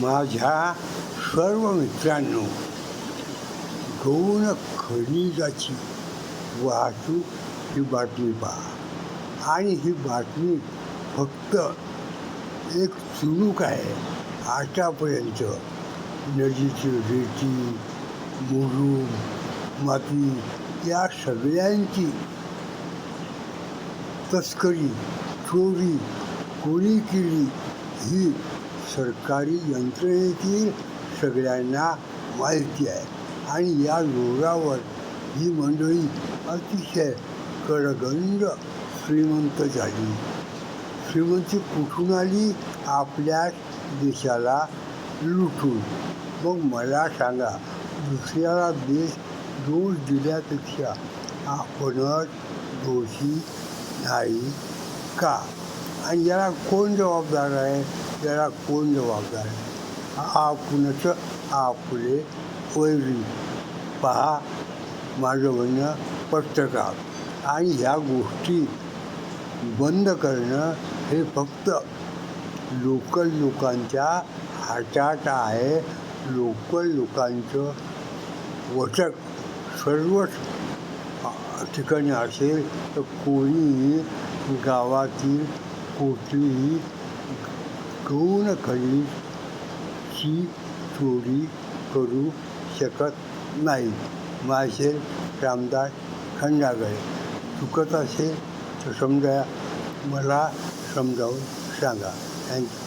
माझ्या सर्व मित्रांनो गौण खनिजाची वाहतूक ही बातमी पहा. आणि ही बातमी फक्त एक चुणूक आहे. आतापर्यंत नदीची रेती मुरुम माती या सगळ्यांची तस्करी चोरी कोणी केली ही सरकारी यंत्रणेतील सगळ्यांना माहिती आहे. आणि या जोरावर ही मंडळी अतिशय कडगंज श्रीमंत झाली. श्रीमंती कुठून आली? आपल्या देशाला लुटून. मग मला सांगा दुसऱ्याला देश दोष दिल्यापेक्षा आपणच दोषी नाही का? आणि याला कोण जबाबदार आहे याला कोण जबाबदार आहे आपणच आपले वैरी पहा माझं म्हणणं पत्रकार आणि ह्या गोष्टी बंद करणं हे फक्त लोकल लोकांच्या हातात आहे लोकल लोकांचं वचक सर्वच ठिकाणी असेल तर कोणीही गावातील कुठलीही गौण खनिजची चोरी करू शकत नाही? माझे रामदास खंडागळे. चुकत असेल तर समजा मला समजावून सांगा. थँक्यू.